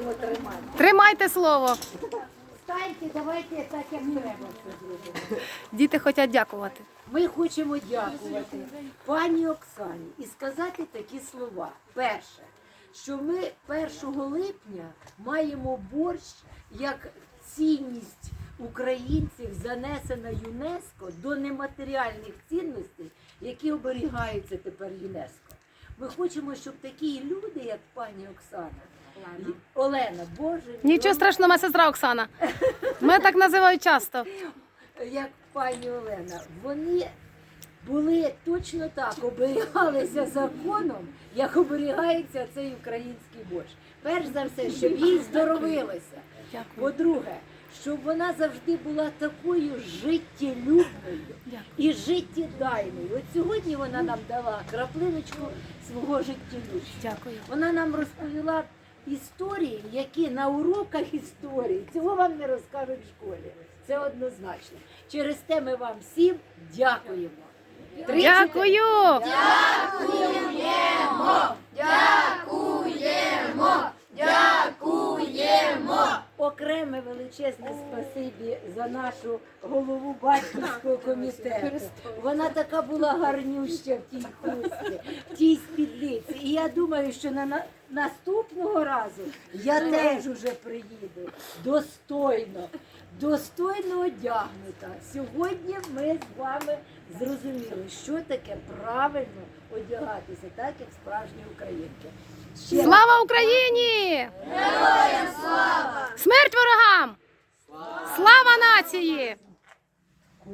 будемо тримати. Тримайте слово. Станьте, давайте так, як треба зробимо. Діти хочуть дякувати. Ми хочемо дякувати пані Оксані і сказати такі слова. Перше, що ми 1 липня маємо борщ як цінність українців, занесена ЮНЕСКО до нематеріальних цінностей, які оберігаються тепер ЮНЕСКо. Ми хочемо, щоб такі люди, як пані Оксана, Олена, Боже, мій, Нічого страшного, моя сестра Оксана. Мене так називають часто. як пані Олена, вони були точно так, оберігалися законом, як оберігається цей український борщ. Перш за все, щоб їй здоровилося. По-друге, щоб вона завжди була такою життєлюбною і життєдайною. От сьогодні вона нам дала краплиночку свого життєлюбства. Дякую. Вона нам розповіла історії, які на уроках історії цього вам не розкажуть в школі. Це однозначно. Через те ми вам всім дякуємо. Дякую. Окреме величезне спасибі за нашу голову батьківського комітету. Вона така була гарнюща в тій хусті, в тій спідниці. І я думаю, що на, на наступного разу я теж уже приїду достойно, достойно одягнута. Сьогодні ми з вами зрозуміли, що таке правильно одягатися, так як справжні українки. Ще Слава Україні! Слава нації!